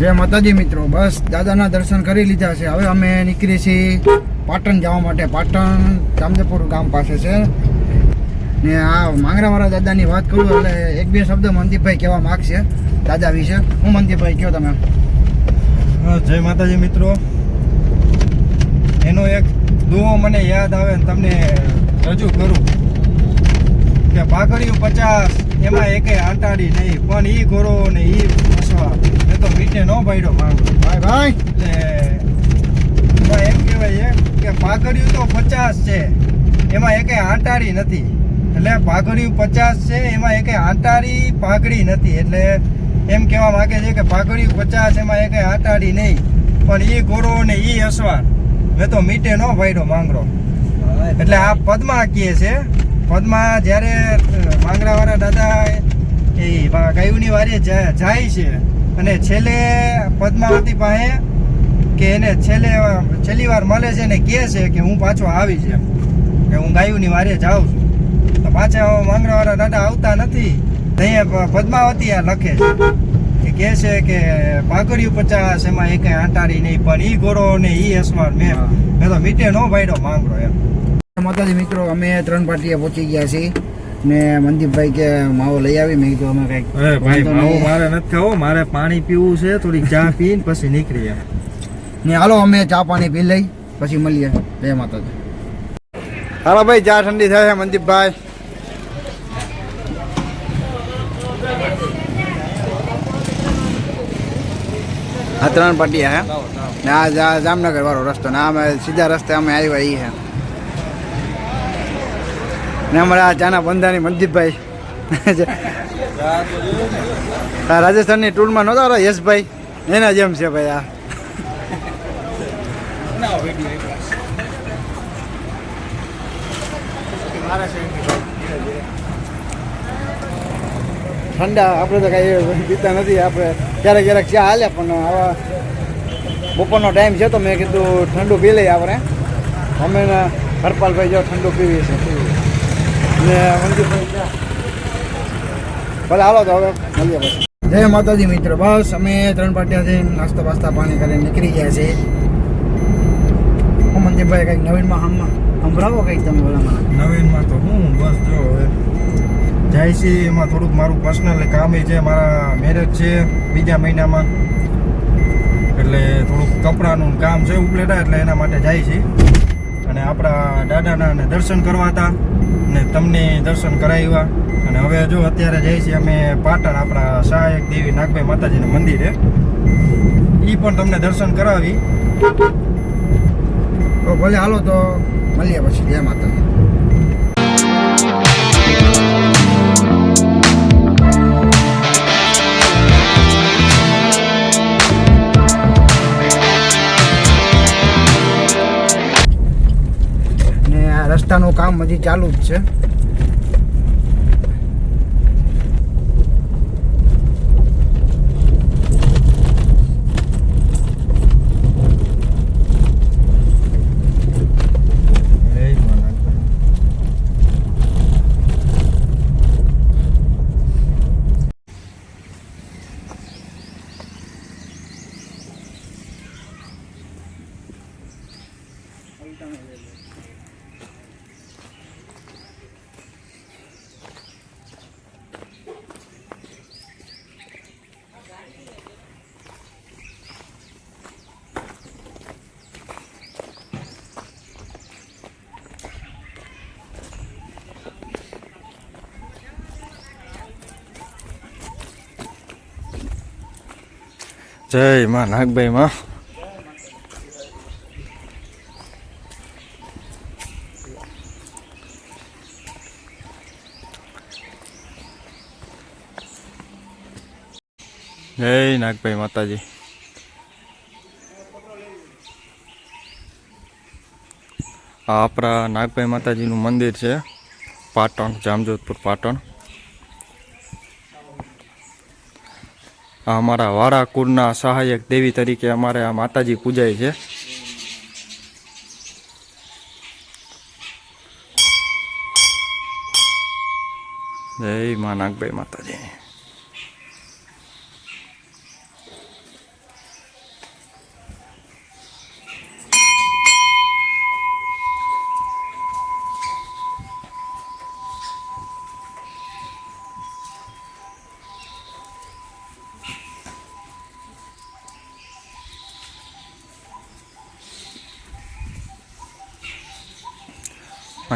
જય માતાજી મિત્રો. બસ દાદાના દર્શન કરી લીધા છે. હવે અમે નીકળી છીએ પાટણ જવા માટે. પાટણ જામજપુર ગામ પાસે છે. ને આ માંગરાવાળા દાદાની વાત કરું, એટલે એક બે શબ્દ મનદીપભાઈ કહેવા માગશે દાદા વિશે. હું મનદીપભાઈ કહો તમે? જય માતાજી મિત્રો. એનો એક દુઓ મને યાદ આવે તમને રજૂ કરું. કે પાઘડિયું પચાસ એમાં એકે આંટાડી નહીં પણ ઈ ઘોરો ને ઈ ફસવા એ તો મીઠે ન ભાઈડો માંગો ભાઈ ભાઈ. એટલે એમાં એમ કહેવાય છે કે પાઘડિયું તો પચાસ છે એમાં એકે આંટાડી નથી. એટલે પાઘડિયું પચાસ છે એમાં એકે આંટાડી પાઘડી નથી. એટલે એમ કહેવા માંગે છે કે પાઘડિયું પચાસ એમાં એકે આંટાડી નહીં પણ ઈ ઘોરો ને ઈ અસવાર મેં તો મીટે નો ભાઈડો માંગરો. એટલે આ પદ્મા કહે છે પદ્મા જ્યારે માંગરાવાળા દાદા એ ગાયુની વારે જાય છે. અને છેલ્લે પદ્માવતી પાસે કે એને છેલ્લે છેલ્લી વાર મળે છે ને કહે છે કે હું પાછો આવીશ એમ કે હું ગાયુની વારે જાઉં છું. તો પાછા માંગરાવાળા દાદા આવતા નથી. અહીંયા પદ્માવતી આ લખે છે. કે કહે છે કે પાઘડિયું પચાસ એમાં એક આંટાડી નહીં પણ એ ઘોડો ને એ અસવાર મેં. મેં તો મીટે નો ભાઈડો માંગરો એમ. માતાજી મિત્રો અમે ત્રણ પાર્ટીએ પહોંચી ગયા છીએ. ને મનદીપભાઈ કે માવો લઈ આવી. મેં કીધું અમે કંઈક ભાઈ માવો મારે નથી ખાવો. મારે પાણી પીવું છે થોડી ચા પીને પછી નીકળીએ. ને હાલો અમે ચા પાણી પી લઈ પછી મળીએ. જય માતાજી. હાલો ભાઈ ચા ઠંડી થાય છે મનદીપભાઈ. આ ત્રણ પાર્ટી હે ના જામનગર વાળો રસ્તો ને અમે સીધા રસ્તે અમે આવ્યા ઈ હે ને અમારા ચાના બંધાની મનદીપભાઈ રાજસ્થાનની ટૂરમાં નહોતા ઓલા યશભાઈ. એના જેમ છે ભાઈ આ. ઠંડા, આપણે તો કાંઈ પીતા નથી, આપણે ક્યારેક ક્યારેક ચા હાલે, પણ આવા બપોરનો ટાઈમ છે તો મેં કીધું ઠંડુ પી લઈએ આપણે. અમે હરપાલભાઈ જો ઠંડુ પીવી છે. ને ભલે હાલો તો હવે મળીએ જય માતાજી મિત્ર, બસ અમે ત્રણ પાટિયાથી નાસ્તો પાસ્તા પાણી કરીને નીકળી ગયા છીએ. હું મંદિરભાઈ કંઈક નવીનમાં હમણાં સંભળાવો કંઈક તમે બોલામાં નવીનમાં તો હું, બસ જો હવે. જાય છે, એમાં થોડુંક મારું પર્સનલ કામ એ છે, મારા મેરેજ છે, બીજા મહિનામાં. એટલે થોડુંક કપડાનું કામ છે ઉપલેટા, એટલે એના માટે જાય છે. અને આપણા દાદાના દર્શન કરવા હતા. ને તમને દર્શન કરાવ્યા. અને હવે જો અત્યારે જઈએ છીએ અમે પાટણ, આપણા સહાયક દેવી નાગભાઈ માતાજીનું મંદિરે. એ પણ તમને દર્શન કરાવી. તો ભલે હાલો તો મળીએ પછી. જય માતાજી. રસ્તાનું કામ હજી ચાલુ જ છે. જય જય માં નાગભાઈ માં જય નાગભાઈ માતાજી. આ આપણા નાગભાઈ માતાજીનું મંદિર છે, પાટણ, જામજોધપુર પાટણ. અમારા વાળા કુળના સહાયક દેવી તરીકે અમારે આ માતાજી પૂજાય છે. જય મા નાગભાઈ માતાજી.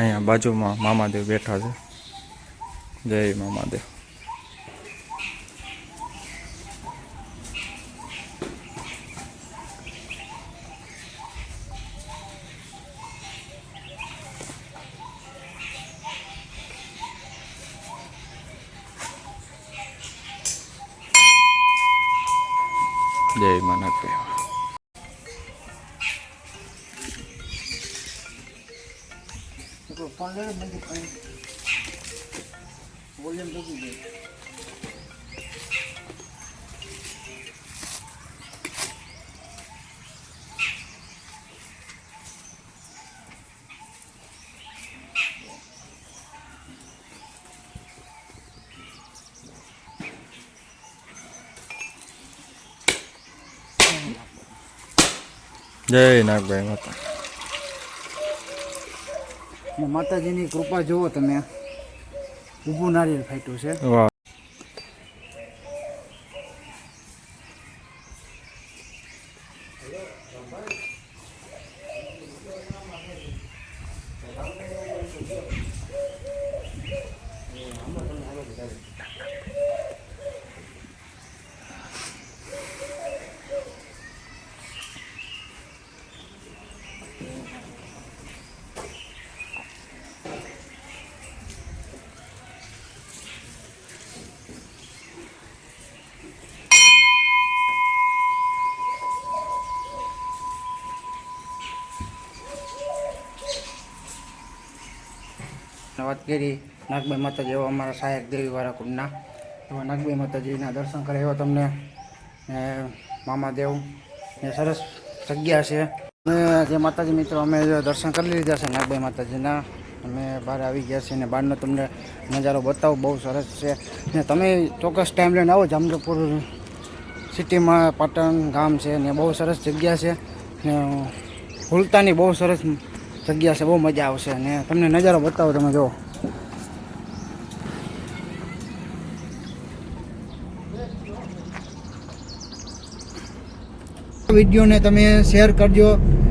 અહીંયા બાજુમાં મામાદેવ બેઠા છે. જય મામાદેવ. જય ริ่มมันหยุดไปโวเริ่มก็อยู่เลยเย้นักแบงค์ครับ ને માતાજીની કૃપા જુઓ તમે. ઊભું નારિયેલ ફાટ્યું છે. વાત કરી. નાગભાઈ માતાજી એવા અમારા સહાયક દેવીવાળા કુંડના. એવા નાગભાઈ માતાજીના દર્શન કરે એવા તમને, ને મામાદેવ, ને સરસ જગ્યા છે. અમે જે માતાજી મિત્રો, અમે દર્શન કરી લીધા છે નાગભાઈ માતાજીના, અમે બહાર આવી ગયા છીએ ને બહારનો તમને નજારો બતાવો, બહુ સરસ છે. ને તમે ચોક્કસ ટાઈમ લઈને આવો જામજોપુર સિટીમાં પાટણ ગામ છે ને બહુ સરસ જગ્યા છે. ને ભૂલતાની બહુ સરસ જગ્યા છે, બહુ મજા આવશે. અને તમને નજારો બતાવો, તમે જુઓ. વિડીયોને તમે શેર કરજો,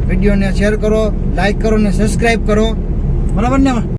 વિડીયોને શેર કરો, લાઈક કરો ને સબસ્ક્રાઈબ કરો. બરાબર ને?